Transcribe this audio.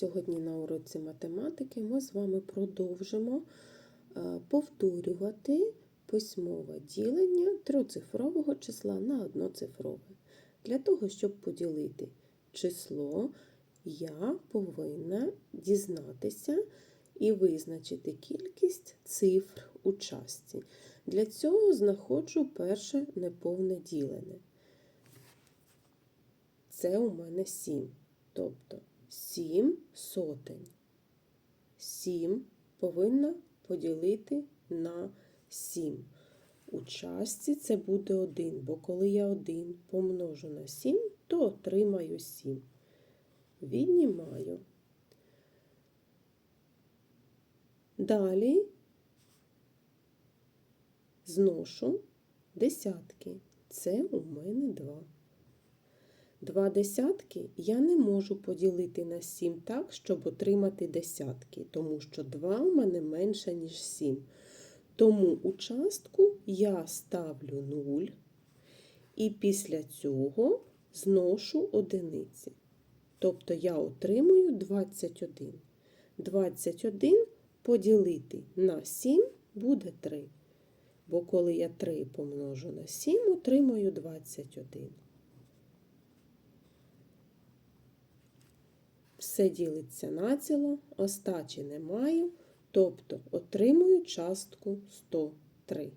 Сьогодні на уроці математики ми з вами продовжимо е, повторювати письмове ділення трьоцифрового числа на одноцифрове. Для того, щоб поділити число, я повинна дізнатися і визначити кількість цифр у частці. Для цього знаходжу перше неповне ділене. Це у мене 7. Тобто 7 сотень. 7 повинна поділити на 7. У частці це буде 1, бо коли я 1 помножу на 7, то отримаю 7. Віднімаю. Далі зношу десятки. Це у мене 2. Два десятки я не можу поділити на 7 так, щоб отримати десятки, тому що 2 у мене менше, ніж 7. Тому у частку я ставлю 0 і після цього зношу одиниці. Тобто я отримую 21. 21 поділити на 7 буде 3. Бо коли я 3 помножу на 7, отримую 21. Все ділиться націло, остачі не маю, тобто отримую частку 103.